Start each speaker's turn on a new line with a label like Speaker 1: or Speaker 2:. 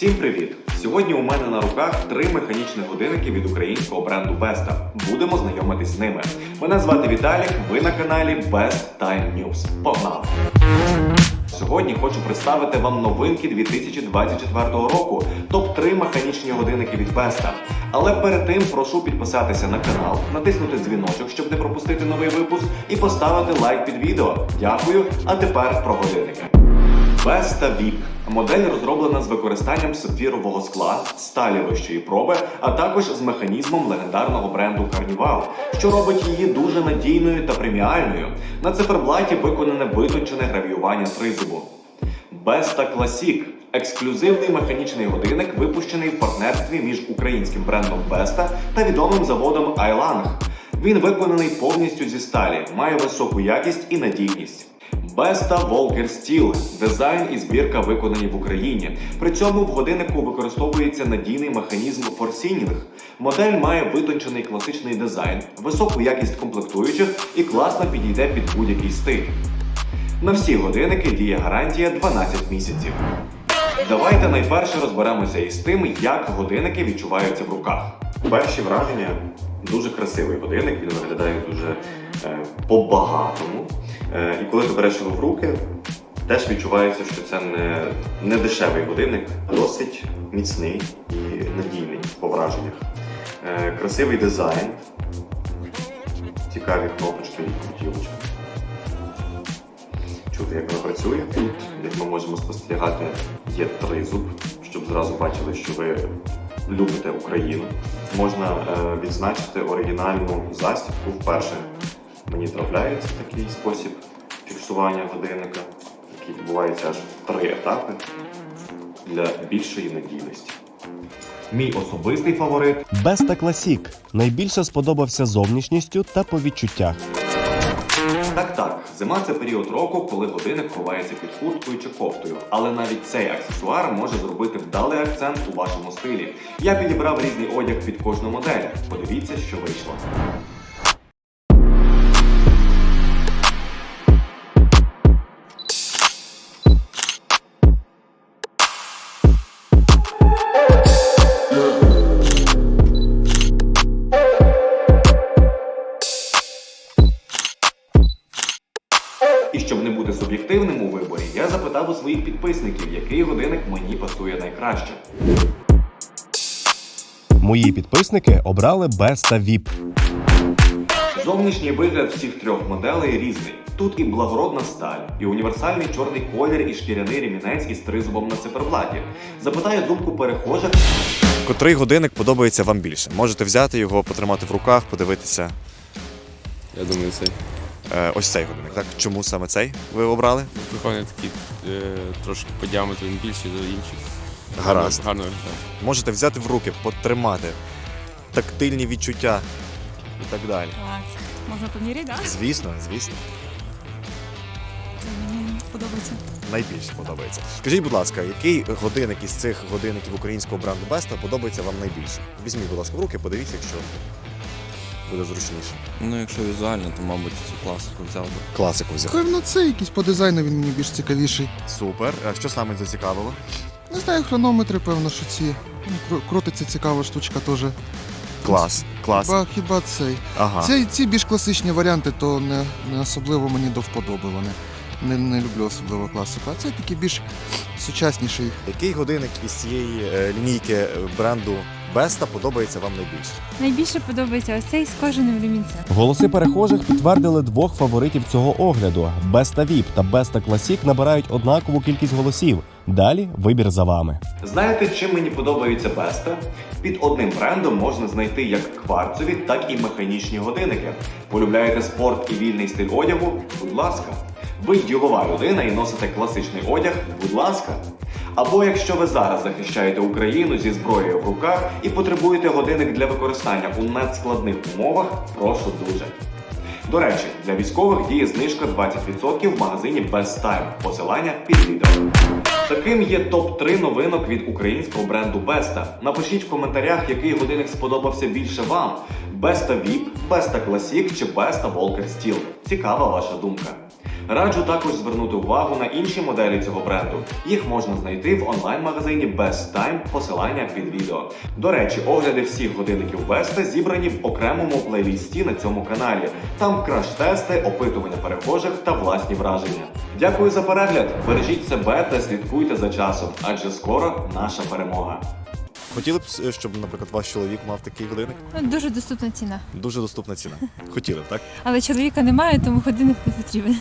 Speaker 1: Всім привіт! Сьогодні у мене на руках три механічні годинники від українського бренду Besta. Будемо знайомитись з ними. Мене звати Віталік. Ви на каналі Best Time News. Погнали! Сьогодні хочу представити вам новинки 2024 року. Топ 3 механічні годинники від Besta. Але перед тим прошу підписатися на канал, натиснути дзвіночок, щоб не пропустити новий випуск, і поставити лайк під відео. Дякую. А тепер про годинники. Vesta VIP – модель розроблена з використанням сапфірового скла, сталі вищої проби, а також з механізмом легендарного бренду Carnival, що робить її дуже надійною та преміальною. На циферблаті виконане витончене гравіювання тризубу. Besta Classic – ексклюзивний механічний годинник, випущений в партнерстві між українським брендом Besta та відомим заводом Айланг. Він виконаний повністю зі сталі, має високу якість і надійність. Besta Volker Steel – дизайн і збірка виконані в Україні. При цьому в годиннику використовується надійний механізм форсінінг. Модель має витончений класичний дизайн, високу якість комплектуючих і класно підійде під будь-який стиль. На всі годинники діє гарантія 12 місяців. Давайте найперше розберемося із тим, як годинники відчуваються в руках. Перші враження дуже красивий годинник, він виглядає дуже е, по-багатому. Е, і коли ти береш його в руки, теж відчувається, що це не, не дешевий годинник, а досить міцний і надійний по враженнях. Е, красивий дизайн, цікаві кнопочки і крутілочки чути, як вона працює. Тут, як ми можемо спостерігати, є тризуб, щоб зразу бачили, що ви любите Україну. Можна е, відзначити оригінальну застібку. Вперше мені трапляється такий спосіб фіксування годинника, який відбувається аж три етапи для більшої надійності. Мій особистий фаворит
Speaker 2: Беста Класік найбільше сподобався зовнішністю та по відчуттях.
Speaker 1: Так, так, зима це період року, коли годинник ховається під курткою чи кофтою. Але навіть цей аксесуар може зробити вдалий акцент у вашому стилі. Я підібрав різний одяг під кожну модель. Подивіться, що вийшло. Своїх підписників, який годинник мені пасує найкраще.
Speaker 2: Мої підписники обрали Беста VIP.
Speaker 1: Зовнішній вигляд всіх трьох моделей різний. Тут і благородна сталь, і універсальний чорний колір, і шкіряний ремінець із тризубом на циферблаті. Запитаю думку перехожих.
Speaker 3: Котрий годинник подобається вам більше? Можете взяти його, потримати в руках, подивитися.
Speaker 4: Я думаю, цей
Speaker 3: ось цей годинник. Так, чому саме цей ви обрали?
Speaker 4: прикольний такий, е, трошки по діаметру він більший за інших.
Speaker 3: Гаразд.
Speaker 4: Гарно виглядає.
Speaker 3: Можете взяти в руки, потримати, тактильні відчуття і так далі.
Speaker 5: Так, можна поміряти, так?
Speaker 3: Звісно, звісно,
Speaker 5: Це мені подобається.
Speaker 3: найбільше подобається. Скажіть, будь ласка, який годинник із цих годинників українського бренду Беста подобається вам найбільше? Візьміть, будь ласка, в руки, подивіться, якщо буде зручніше.
Speaker 4: Ну, якщо візуально, то, мабуть, цю класику взяв би.
Speaker 3: Класику взяв.
Speaker 6: Певно, це якийсь по дизайну він мені більш цікавіший.
Speaker 3: Супер. А що саме зацікавило?
Speaker 6: Не знаю, хронометри, певно, що ці. Ну, кру- крутиться цікава штучка теж.
Speaker 3: Клас, клас.
Speaker 6: Хіба, хіба цей.
Speaker 3: Ага.
Speaker 6: Ці, ці більш класичні варіанти, то не, не особливо мені до вподоби вони. Не, не люблю особливо класику. А це такий більш сучасніший.
Speaker 3: Який годинник із цієї е, лінійки бренду Беста подобається вам найбільше?
Speaker 5: Найбільше подобається ось цей з кожаним ремінцем.
Speaker 2: Голоси перехожих підтвердили двох фаворитів цього огляду: Беста VIP та Беста Класік набирають однакову кількість голосів. Далі вибір за вами.
Speaker 1: Знаєте, чим мені подобаються Беста? Під одним брендом можна знайти як кварцові, так і механічні годинники. Полюбляєте спорт і вільний стиль одягу? Будь ласка. Ви ділова людина і носите класичний одяг? Будь ласка. Або якщо ви зараз захищаєте Україну зі зброєю в руках і потребуєте годинник для використання у надскладних умовах, прошу дуже. До речі, для військових діє знижка 20% в магазині Best Time. Посилання під відео. Таким є топ-3 новинок від українського бренду Besta. Напишіть в коментарях, який годинник сподобався більше вам: Besta VIP, Besta Classic чи Besta Volker Steel. Цікава ваша думка. Раджу також звернути увагу на інші моделі цього бренду. Їх можна знайти в онлайн-магазині Best Time, посилання під відео. До речі, огляди всіх годинників Беста зібрані в окремому плейлісті на цьому каналі. Там краш-тести, опитування перехожих та власні враження. Дякую за перегляд. Бережіть себе та слідкуйте за часом, адже скоро наша перемога.
Speaker 3: Хотіли б, е, щоб, наприклад, ваш чоловік мав такий годинник?
Speaker 5: Дуже доступна ціна.
Speaker 3: Дуже доступна ціна. Хотіли б, так?
Speaker 5: Але чоловіка немає, тому годинник не потрібен.